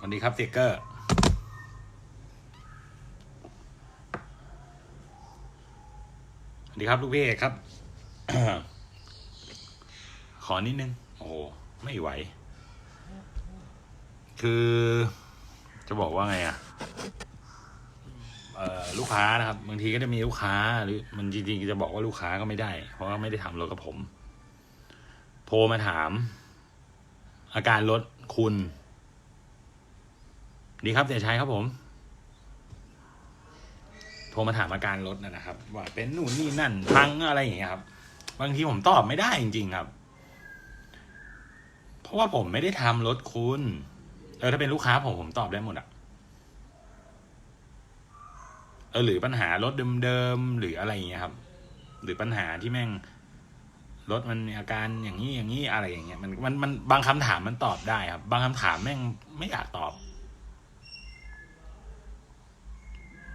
วัสดีครับเซเกอร์สวัสดีครับ ลูกพี่เอกครับ ขอนิดนึง โอ้โห ไม่ไหว คือ จะบอกว่าไงอะเอ่อลูกค้านะครับบางทีก็จะมีลูกค้าหรือมันจริงๆจะบอกว่าลูกค้าก็ไม่ได้ เพราะว่าไม่ได้ทำรถกับผม โทรมาถาม อาการรถ คุณ ดีครับเสียชัยครับผม โทรมาถามอาการรถนะครับ ว่าเป็นนู่นนี่นั่นพังอะไรอย่างเงี้ยครับ บางทีผมตอบไม่ได้จริง ๆ ครับ เพราะว่าผมไม่ได้ทำรถคุณเออถ้าเป็นลูกค้าผมผมตอบได้หมดอะเออหรือปัญหารถเดิมๆหรืออะไรอย่างเงี้ยครับ หรือปัญหาที่แม่ง รถมันมีอาการอย่างนี้อย่างนี้อะไรอย่างเงี้ยมันมันมันบางคำถามมันตอบได้ครับ บางคำถามแม่งไม่อยากตอบ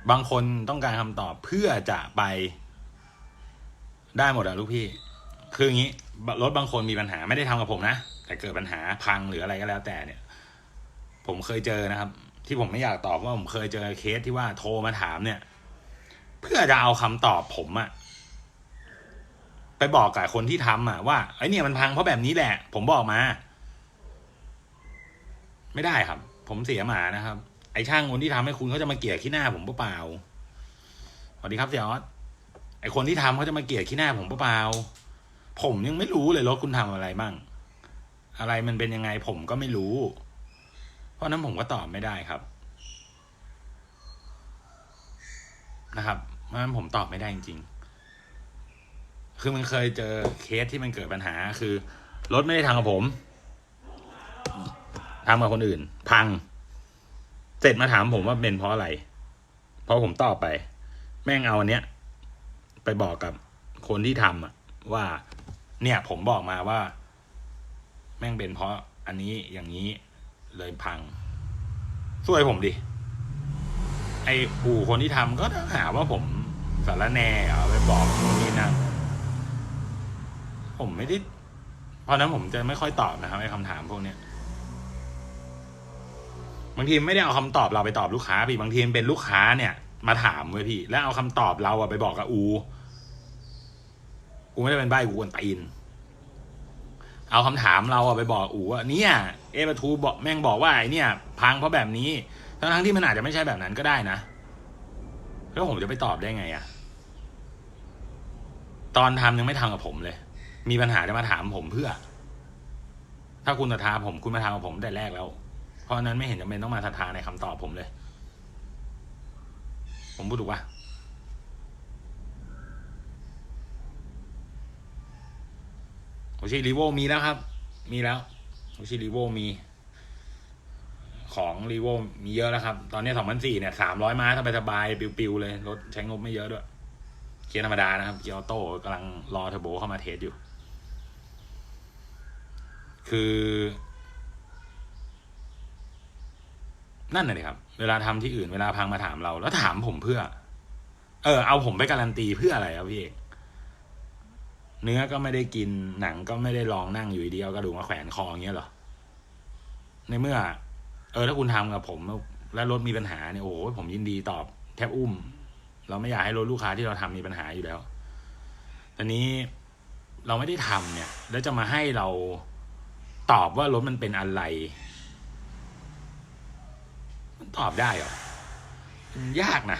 บางคนต้องการคำตอบเพื่อจะไปได้หมดอะลูกพี่ คืออย่างนี้ รถบางคนมีปัญหาไม่ได้ทำกับผมนะ แต่เกิดปัญหาพังหรืออะไรก็แล้วแต่เนี่ย ผมเคยเจอนะครับ ที่ผมไม่อยากตอบว่าผมเคยเจอเคสที่ว่าโทรมาถามเนี่ย เพื่อจะเอาคำตอบผมอะ ไปบอกกับคนที่ทำอะว่าไอ้เนี่ยมันพังเพราะแบบนี้แหละ ผมบอกมา ไม่ได้ครับ ผมเสียหมานะครับ ไอ้ช่างคนที่ทำให้คุณเขาจะมาเกลียดขี้หน้าผมเปล่าสวัสดีครับเสียออสไอ้คนที่ทำเขาจะมาเกลียดขี้หน้าผมเปล่าผมยังไม่รู้เลยรถคุณทำอะไรบ้าง อะไรมันเป็นยังไงผมก็ไม่รู้ เพราะนั้นผมก็ตอบไม่ได้ครับนะครับเพราะนั้นผมตอบไม่ได้จริงๆ คือมันเคยเจอเคสที่มันเกิดปัญหา คือ รถไม่ได้ทำกับผมทำกับคนอื่น พัง เสร็จมาถามผมว่าเป็นเพราะอะไร เพราะผมตอบไป แม่งเอาอันเนี้ย ไปบอกกับคนที่ทำอะว่า เนี่ย ผมบอกมาว่า แม่งเป็นเพราะอันนี้อย่างนี้เลยพังช่วยผมดิ ไอ้อู่คนที่ทำก็ต้องหาว่าผมสารแน่เอาไปบอกนู่นนี่นั่น ผมไม่ได้เพราะนั้นผมจะไม่ค่อยตอบนะครับไอ้คำถามพวกเนี้ยบางทีไม่ได้เอาคำตอบเราไปตอบลูกค้าพี่บางทีเป็นลูกค้าเนี่ย มาถามเว้ยพี่ แล้วเอาคำตอบเราอะไปบอกกับอูกูไม่ได้เป็นใบกูกวนตีน เอาคำถามเราอะไปบอกอูว่าเนี่ย เอปทูบอกแม่งบอกว่าไอเนี่ย พังเพราะแบบนี้ทั้งทั้งที่มันอาจจะไม่ใช่แบบนั้นก็ได้นะแล้วผมจะไปตอบได้ไงอะตอนทำยังไม่ทำกับผมเลย มีปัญหาจะมาถามผมเพื่อ ถ้าคุณศรัทธาผมคุณมาทำกับผมแต่แรกแล้ว เพราะนั้นไม่เห็นจำเป็นต้องมาศรัทธาในคำตอบผมเลย ผมพูดถูกปะโอชิรีโวมีแล้วครับ มีแล้วโอชิรีโวมี ของรีโวมีเยอะแล้วครับ ตอนนี้สองพันสี่เนี่ยสามร้อยม้าสบายๆปิวๆเลยรถใช้งบไม่เยอะด้วยเกียร์ธรรมดานะครับ เกียร์ออโต้กำลังรอเทอร์โบเข้ามาเทสอยู่ คือ นั่นน่ะดิครับ เวลาทำที่อื่นเวลาพังมาถามเรา แล้วถามผมเพื่อ เออ เอาผมไปการันตีเพื่ออะไรครับพี่เอกเนื้อก็ไม่ได้กินหนังก็ไม่ได้ลองนั่งอยู่ดีเอากระดูกมาแขวนคออย่างเงี้ยเหรอ ในเมื่อ เออถ้าคุณทำกับผม แล้วรถมีปัญหาเนี่ยโอ้โหผมยินดีตอบแทบอุ้ม เราไม่อยากให้รถลูกค้าที่เราทำมีปัญหาอยู่แล้วตอนนี้เราไม่ได้ทำเนี่ย แล้วจะมาให้เรา ตอบว่ารถมันเป็นอะไร มันตอบได้เหรอมันยากนะ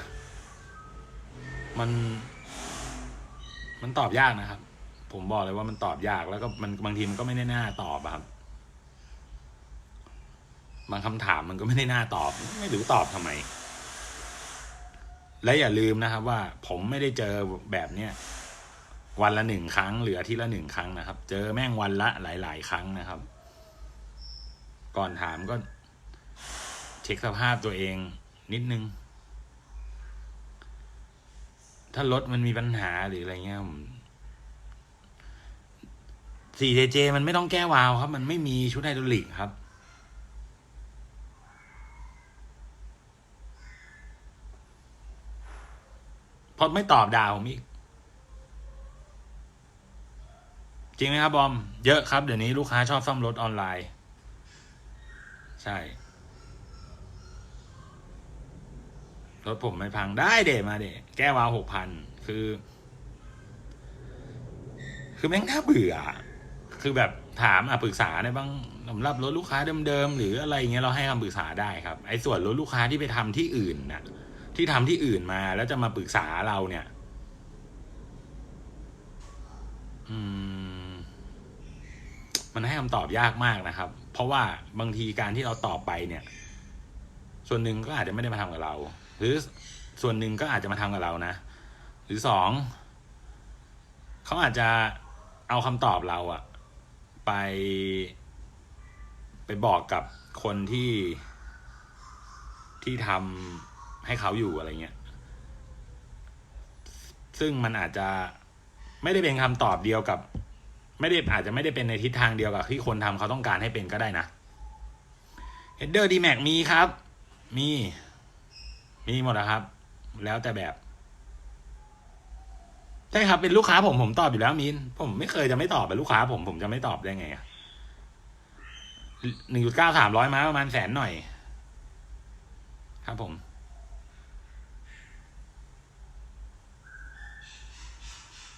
มัน มันตอบยากนะครับ ผมบอกเลยว่ามันตอบยากแล้วก็มันบางทีมันก็ไม่ได้น่าตอบครับ บางคำถามมันก็ไม่ได้น่าตอบ ไม่รู้ตอบทำไม และอย่าลืมนะครับว่า ผมไม่ได้เจอแบบเนี้ยวันละหนึ่งครั้งหรืออาทิตย์ละหนึ่งครั้งนะครับ เจอแม่งวันละหลาย ๆ ครั้งนะครับ ก่อนถามก็ เช็คสภาพตัวเองนิดนึง ถ้ารถมันมีปัญหาหรืออะไรเงี้ยผม 4JJ มันไม่ต้องแก้วาล์วครับ มันไม่มีชุดไฮดรอลิกครับพราะไม่ตอบด่าผมอีกจริงไหมครับบอม เยอะครับ เดี๋ยวนี้ลูกค้าชอบซ่อมรถออนไลน์ ใช่ รถผมไม่พังได้เดมาเดแก้วาวหกพันคือ คือแม่งน่าเบื่อ คือแบบถามอะปรึกษาได้บ้างสำหรับรถลูกค้าเดิมๆหรืออะไรเงี้ยเราให้คำปรึกษาได้ครับ ไอ้ส่วนรถลูกค้าที่ไปทำที่อื่นน่ะ ที่ทำที่อื่นมาแล้วจะมาปรึกษาเราเนี่ย อืม มันให้คำตอบยากมากนะครับ เพราะว่าบางทีการที่เราตอบไปเนี่ย ส่วนหนึ่งก็อาจจะไม่ได้มาทำกับเรา หรือส่วนหนึ่งก็อาจจะมาทำกับเรานะ หรือสองเขาอาจจะเอาคำตอบเราอะไป ไปบอกกับคนที่ที่ทำให้เขาอยู่อะไรเงี้ย ซึ่งมันอาจจะไม่ได้เป็นคำตอบเดียวกับ ไม่ได้อาจจะไม่ได้เป็นในทิศทางเดียวกับที่คนทำเขาต้องการให้เป็นก็ได้นะ Header D Max มีครับ มี มีหมดนะครับ แล้วแต่แบบใช่ครับเป็นลูกค้าผมผมตอบอยู่แล้วมินผมไม่เคยจะไม่ตอบเป็นลูกค้า ผมผมจะไม่ตอบได้ไงหนึ่งจุดเก้าสามร้อยมาประมาณแสนหน่อย ครับผม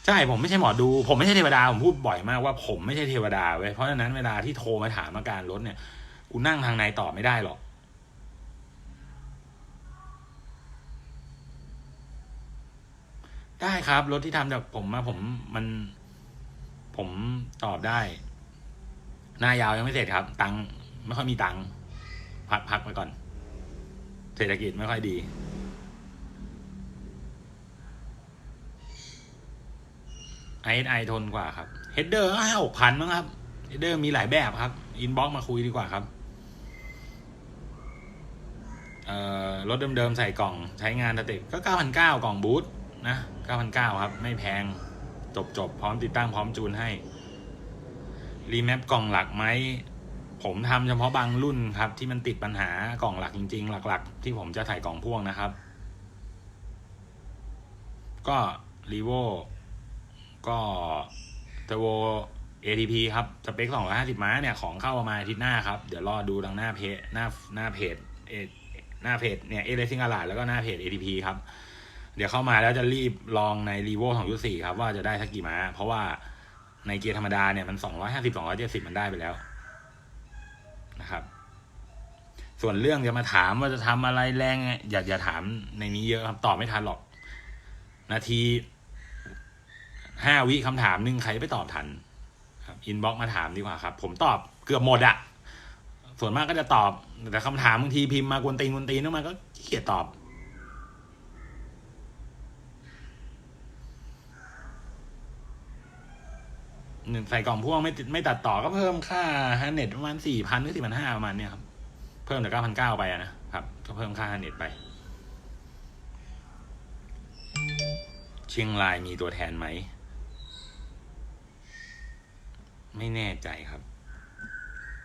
ใช่ผมไม่ใช่หมอดู ผมไม่ใช่เทวดาผมพูดบ่อยมากว่าผมไม่ใช่เทวดาเว้ยเพราะฉะนั้นเวลาที่โทรมาถามอาการรถเนี่ยกูนั่งทางในตอบไม่ได้หรอกได้ครับรถที่ทำจากผมมาผมมันผมตอบได้ หน้ายาวยังไม่เสร็จครับ ตังไม่ค่อยมีตังพักพักไปก่อน เศรษฐกิจไม่ค่อยดี ไอไอทนกว่าครับเฮดเดอร์ห้าหกพันมั้งครับเฮดเดอร์มีหลายแบบครับอินบ็อกมาคุยดีกว่าครับเอ่อรถเดิมๆใส่กล่องใช้งานสเต็ปก็เก้าพันเก้ากล่องบูทนะเก้าพันเก้าครับ ไม่แพงจบจบพร้อมติดตั้งพร้อมจูนให้ รีแมปกล่องหลักไหม ผมทำเฉพาะบางรุ่นครับ ที่มันติดปัญหากล่องหลักจริง ๆ หลัก ๆ ที่ผมจะใส่กล่องพ่วงนะครับ ก็รีโว ก็เทโว ATP ครับ สเปค 250 ม้าเนี่ย ของเข้าประมาณอาทิตย์หน้าครับ เดี๋ยวรอดูทางหน้าเพจหน้าหน้าเพจเอหน้าเพจเนี่ยเอเลซิงอาลาแล้วก็หน้าเพจ ATP ครับ เดี๋ยวเข้ามาแล้วจะรีบลองในรีโว2.4 ครับ ว่าจะได้สักกี่ม้า เพราะว่าในเกียร์ธรรมดาเนี่ย มัน 250 270 มันได้ไปแล้วนะครับ ส่วนเรื่องจะมาถามว่าจะทำอะไรแรงไงอย่าอย่าถามในนี้เยอะครับตอบไม่ทันหรอก นาที ห้าวิคำถามหนึ่งใครไปตอบทันครับอินบ็อกมาถามดีกว่าครับ ผมตอบเกือบหมดอะส่วนมากก็จะตอบ แต่คำถามบางทีพิมพ์มากวนตีนกวนตีนนึกมาก็เกียจตอบหนึ่งใส่กล่องพ่วงไม่ไม่ตัดต่อก็เพิ่มค่าฮันเน็ตประมาณสี่พันหรือสี่พันห้าประมาณเนี้ยครับ เพิ่มจากเก้าพันเก้าไปอะนะครับ ก็เพิ่มค่าฮันเน็ตไป เชียงรายมีตัวแทนไหม ไม่แน่ใจครับ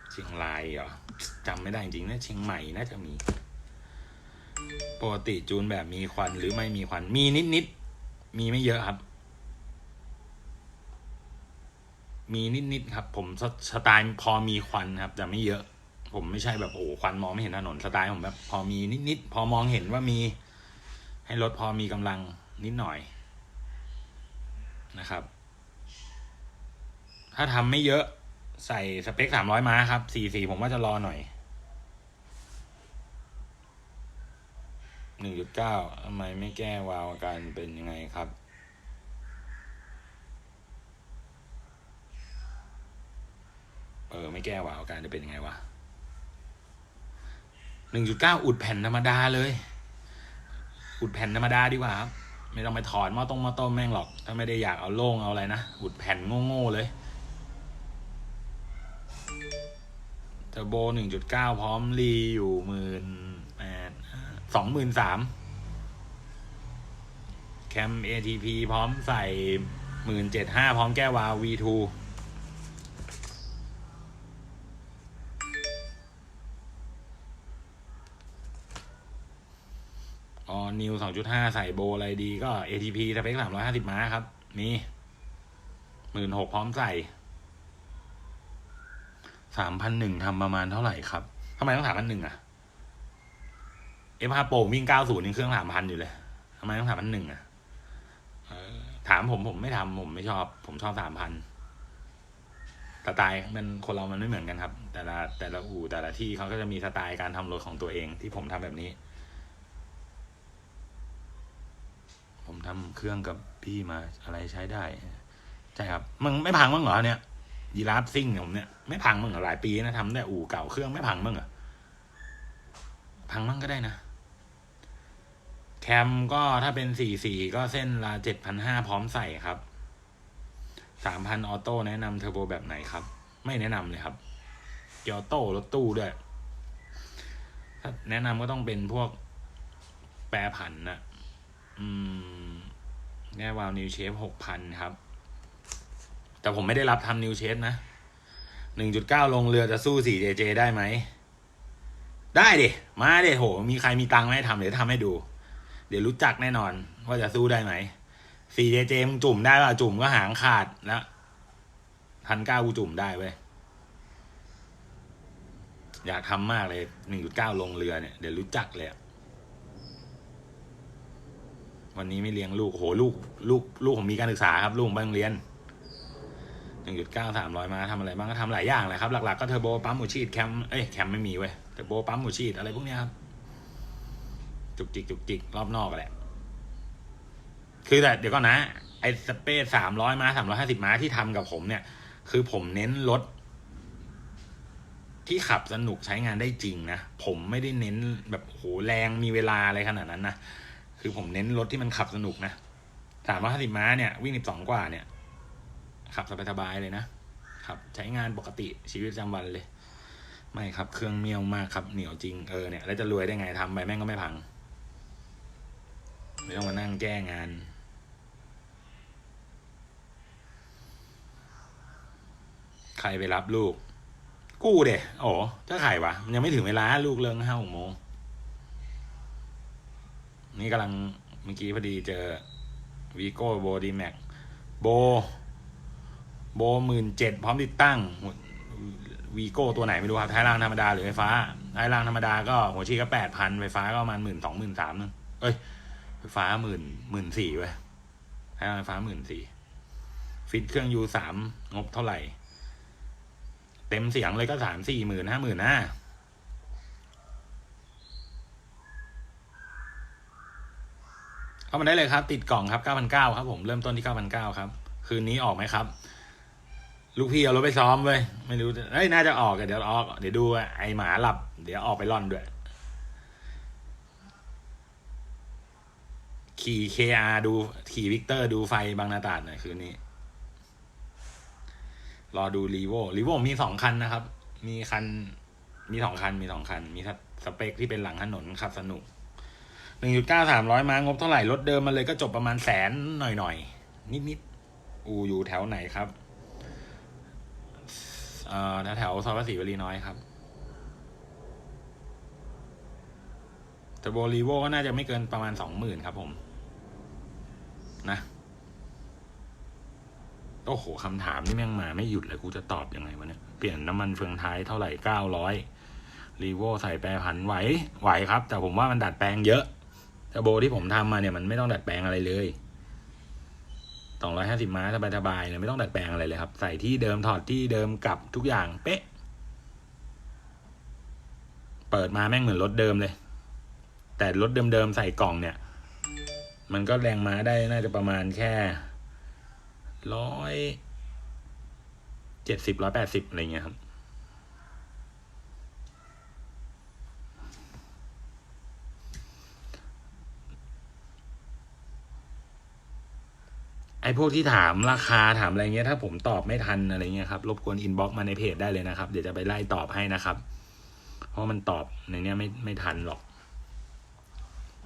เชียงรายเหรอจำไม่ได้จริงๆนะเชียงใหม่น่าจะมีปกติจูนแบบมีควันหรือไม่มีควัน มีนิดๆมีไม่เยอะครับ มีนิดๆครับ ผมสสไตล์พอมีควันครับ แต่ไม่เยอะ ผมไม่ใช่แบบโอ้ควันมองไม่เห็นถนนสไตล์ผมแบบ พอมีนิดๆพอมองเห็นว่ามี ให้รถพอมีกำลังนิดหน่อยนะครับ ถ้าทำไม่เยอะใส่สเปคสามร้อยม้าครับสี่สี่ผมว่าจะรอหน่อยหนึ่งจุดเก้าทำไมไม่แก้วาล์วอาการเป็นยังไงครับ เออ ไม่แก้วาล์วอาการจะเป็นยังไงวะหนึ่งจุดเก้าอุดแผ่นธรรมดาเลย อุดแผ่นธรรมดาดีกว่าครับ ไม่ต้องไปถอดหม้อต้มหม้อต้มแม่งหรอก ถ้าไม่ได้อยากเอาโล่งเอาอะไรนะ อุดแผ่นโง่ๆเลย เทอร์โบหนึ่งจุดเก้าพร้อมรีอยู่หมื่นแปดสองหมื่นสามแคม ATP พร้อมใส่หมื่นเจ็ดห้าพร้อมแก้วาว V2 ออนิวสองจุดห้าใส่โบอะไรดีก็ ATP สเปคสามร้อยห้าสิบม้าครับมีหมื่นหกพร้อมใส่ สามพันหนึ่งทำประมาณเท่าไหร่ครับทำไมต้องสามพันหนึ่งอะ F5 Pro วิ่ง90ยังเครื่อง3,000อยู่เลยทำไมต้อง3,100อะเออถามผมผมไม่ทำผมไม่ชอบ ผมชอบ3,000สไตล์มันคนเรามันไม่เหมือนกันครับ แต่ละแต่ละอู่แต่ละที่เขาก็จะมีสไตล์การทำรถของตัวเองที่ผมทำแบบนี้ ผมทำเครื่องกับพี่มาอะไรใช้ได้ ใช่ครับ มึงไม่พังมั้งเหรอเนี่ย ยีราฟซิ่งผมเนี่ยไม่พังมั้งเหรอหลายปีนะทำได้อู่เก่าเครื่องไม่พังมั้งเหรอพังมั้งก็ได้นะ แคมก็ถ้าเป็นสี่สี่ก็เส้นละเจ็ดพันห้าพร้อมใส่ครับสามพันออโต้แนะนำเทอร์โบแบบไหนครับ ไม่แนะนำเลยครับเกียวโต้รถตู้ด้วยถ้าแนะนำก็ต้องเป็นพวกแปรผันนะอืมแง่วาลนิวเชฟหกพันครับ แต่ผมไม่ได้รับทำนิวเชฟนะหนึ่งจุดเก้าลงเรือจะสู้สี่เจเจได้ไหม ได้ดิมาดิโห มีใครมีตังค์ไหมทำเดี๋ยวทำให้ดู เดี๋ยวรู้จักแน่นอน ว่าจะสู้ได้ไหมสี่เจเจมงจุ่มได้ป่ะจุ่มก็หางขาดแล้วพันเก้ากูจุ่มได้เว้ยอยากทำมากเลยหนึ่งจุดเก้าลงเรือเนี่ยเดี๋ยวรู้จักเลยอะวันนี้ไม่เลี้ยงลูกโหลูก ลูก ลูกผมมีการศึกษาครับ ลูกผมไปโรงเรียน หนึ่งจุดเก้าสามร้อยมาทำอะไรบ้างก็ทำหลายอย่างเลยครับ หลัก ๆ ก็เทอร์โบปั๊มหมูชีดแคมเอ้ยแคมไม่มีเว้ยเทอร์โบปั๊มหมูชีดอะไรพวกเนี้ยครับ จุกจิกจุกจิกรอบนอกแหละ คือแต่เดี๋ยวก่อนนะ ไอ้สเปซสามร้อยมาสามร้อยห้าสิบมาที่ทำกับผมเนี่ย คือผมเน้นรถ ที่ขับสนุกใช้งานได้จริงนะ ผมไม่ได้เน้นแบบโหแรงมีเวลาอะไรขนาดนั้นนะ คือผมเน้นรถที่มันขับสนุกนะสามร้อยห้าสิบม้าเนี่ยวิ่งสิบสองกว่าเนี่ย ขับสบายๆเลยนะขับใช้งานปกติชีวิตประจำวันเลย ไม่ครับเครื่องเมี่ยวมากครับเหนียวจริงเออเนี่ยแล้วจะรวยได้ไงทำไปแม่งก็ไม่พังไม่ต้องมานั่งแก้งานใครไปรับลูก กูเด็โอ้ถ้าใครวะมันยังไม่ถึงเวลาลูกเลิกห้าหกโมง นี่กำลังเมื่อกี้พอดีเจอวีโก้โบดีแม็กโบ โบหมื่นเจ็ดพร้อมติดตั้งวีโก้ตัวไหนไม่รู้ครับท้ายล่างธรรมดาหรือไฟฟ้าท้ายล่างธรรมดาก็หัวชีก็แปดพันไฟฟ้าก็ประมาณหมื่นสองหมื่นสามนึงเอ้ยไฟฟ้าหมื่นหมื่นสี่เว้ยท้ายล่างไฟฟ้าหมื่นสี่ฟิตเครื่องยูสามงบเท่าไหร่ เต็มเสียงเลยก็สามสี่หมื่นห้าหมื่นนะเข้ามาได้เลยครับ ติดกล่องครับเก้าพันเก้าครับผม เริ่มต้นที่เก้าพันเก้าครับ คืนนี้ออกไหมครับ ลูกพี่เอารถไปซ้อมเว้ยไม่รู้เอ้ยน่าจะออกอะเดี๋ยวออก เดี๋ยวดูไอหมาหลับ เดี๋ยวออกไปร่อนด้วย ขี่เคอาดู ขี่วิกเตอร์ดูไฟบางนาตาดหน่อยคืนนี้ รอดูรีโวรีโวมีสองคันนะครับ มีคัน มีสองคัน มีสองคัน มีสเปคที่เป็นหลังถนนขับสนุกหนึ่งจุดเก้าสามร้อยม้างบเท่าไหร่รถเดิมมาเลยก็จบประมาณแสนหน่อยหน่อยนิดนิดอูอยู่แถวไหนครับ เอ่อแถวซอยภาษีวลีน้อยครับเทอร์โบรีโวก็น่าจะไม่เกินประมาณสองหมื่นครับผม นะ โอ้โหคำถามนี่แม่งมาไม่หยุดเลยกูจะตอบยังไงวะเนี่ย เปลี่ยนน้ำมันเฟืองท้ายเท่าไหร่เก้าร้อยรีโวใส่แปรผันไหว ไหวครับ แต่ผมว่ามันดัดแปลงเยอะเทอร์โบที่ผมทำมาเนี่ยมันไม่ต้องดัดแปลงอะไรเลย สองร้อยห้าสิบม้าสบายๆเลยไม่ต้องดัดแปลงอะไรเลยครับ ใส่ที่เดิมถอดที่เดิมกลับทุกอย่างเป๊ะ เปิดมาแม่งเหมือนรถเดิมเลย แต่รถเดิมๆใส่กล่องเนี่ย มันก็แรงม้าได้น่าจะประมาณแค่ร้อยเจ็ดสิบร้อยแปดสิบอะไรเงี้ยครับ พวกที่ถามราคาถามอะไรเงี้ยถ้าผมตอบไม่ทันอะไรเงี้ยครับรบกวนอินบ็อกมาในเพจได้เลยนะครับ เดี๋ยวจะไปไล่ตอบให้นะครับ เพราะมันตอบในเนี้ยไม่ไม่ทันหรอก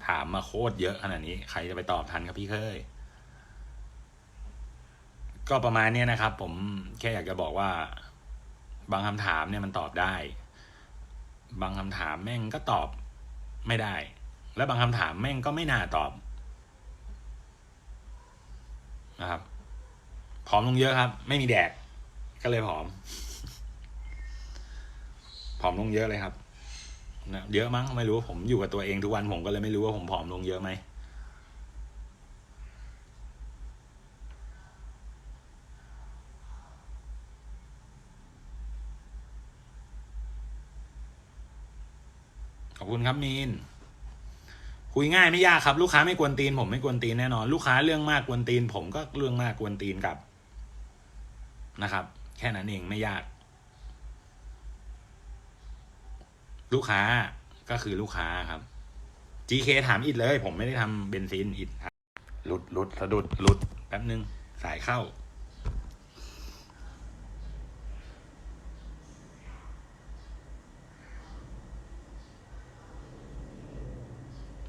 ถามมาโคตรเยอะขนาดนี้ ใครจะไปตอบทันครับพี่เคย ก็ประมาณเนี้ยนะครับ ผมแค่อยากจะบอกว่า บางคำถามเนี่ยมันตอบได้ บางคำถามแม่งก็ตอบไม่ได้ และบางคำถามแม่งก็ไม่น่าตอบ นะครับผอมลงเยอะครับ ไม่มีแดดก็เลยผอม ผอมลงเยอะเลยครับนะเยอะมั้งไม่รู้ผมอยู่กับตัวเองทุกวันผมก็เลยไม่รู้ว่าผมผอมลงเยอะไหมขอบคุณครับมีน คุยง่ายไม่ยากครับ ลูกค้าไม่กวนตีน ผมไม่กวนตีนแน่นอน ลูกค้าเรื่องมากกวนตีน ผมก็เรื่องมากกวนตีนกลับนะครับ แค่นั้นเองไม่ยาก ลูกค้าก็คือลูกค้าครับ GK ถามอิดเลย ผมไม่ได้ทำเบนซินอิดหลุดหลุดสะดุดหลุดแป๊บนึง สายเข้า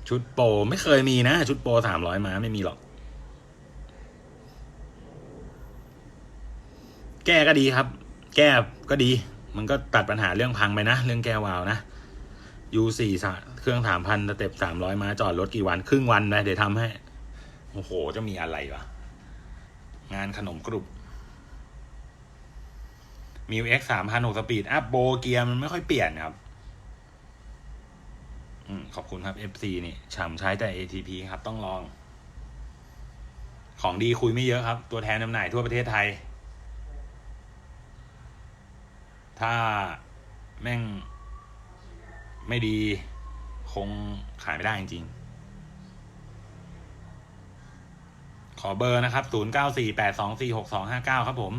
ชุดโปรไม่เคยมีนะ ชุดโปรสามร้อยม้าไม่มีหรอก แก้ก็ดีครับ แก้ก็ดี มันก็ตัดปัญหาเรื่องพังไปนะ เรื่องแก้วาวนะยูสี่เครื่องสามพันสเต็ปสามร้อยม้าจอดรถกี่วัน ครึ่งวันนะเดี๋ยวทำให้ โอ้โห จะมีอะไรวะ งานขนมกรุบมิวเอ็กสามพันหกสปีดอัพโบเกียร์มันไม่ค่อยเปลี่ยนครับ ขอบคุณครับ FC นี่ฉ่ำใช้แต่ ATP ครับต้องลอง ของดีคุยไม่เยอะครับ ตัวแทนจำหน่ายทั่วประเทศไทย ถ้าแม่งไม่ดีคงขายไม่ได้จริงๆ ขอเบอร์นะครับ 0 9 4 8 2 4 6 2 5 9 ครับผม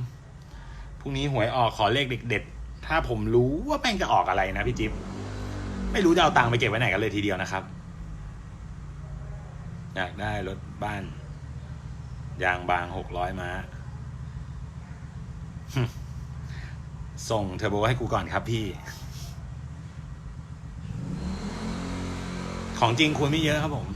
พรุ่งนี้หวยออกขอเลขเด็ดๆ ถ้าผมรู้ว่าแม่งจะออกอะไรนะพี่จิ๊บ ไม่รู้จะเอาตังค์ไปเก็บไว้ไหนกันเลยทีเดียวนะครับ อยากได้รถบ้าน ยางบางหกร้อยม้า ส่งเทอร์โบให้กูก่อนครับพี่ ของจริงคุยไม่เยอะครับผม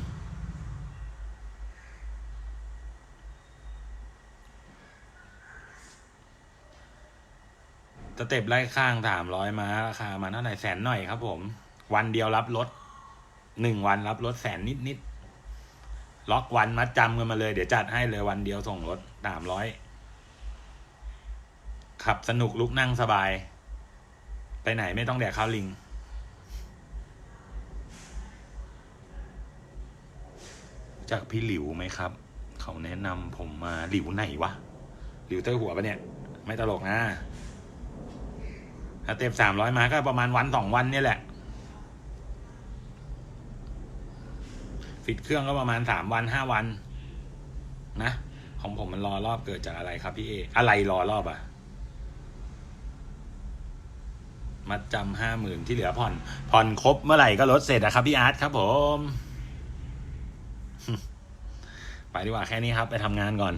สเต็ปไล่ข้างสามร้อยม้าราคามาเท่าไหร่แสนหน่อยครับผม วันเดียวรับรถหนึ่งวันรับรถแสนนิดนิดล็อกวันมัดจำกันมาเลย เดี๋ยวจัดให้เลยวันเดียวส่งรถสามร้อยขับสนุกลุกนั่งสบาย ไปไหนไม่ต้องแดกข้าวลิง จากพี่หลิวไหมครับ เขาแนะนำผมมาหลิวไหนวะ หลิวเตอร์หัวปะเนี่ย ไม่ตลกนะถ้าเต็มสามร้อยมาก็ประมาณวันสองวันเนี่ยแหละ ติดเครื่องก็ประมาณสามวันห้าวัน นะ ของผมมันรอรอบเกิดจากอะไรครับพี่เอ อะไรรอรอบอะมัดจำห้าหมื่นที่เหลือผ่อน ผ่อนครบเมื่อไหร่ก็ลดเสร็จนะครับพี่อาร์ตครับผม ไปดีกว่าแค่นี้ครับ ไปทำงานก่อน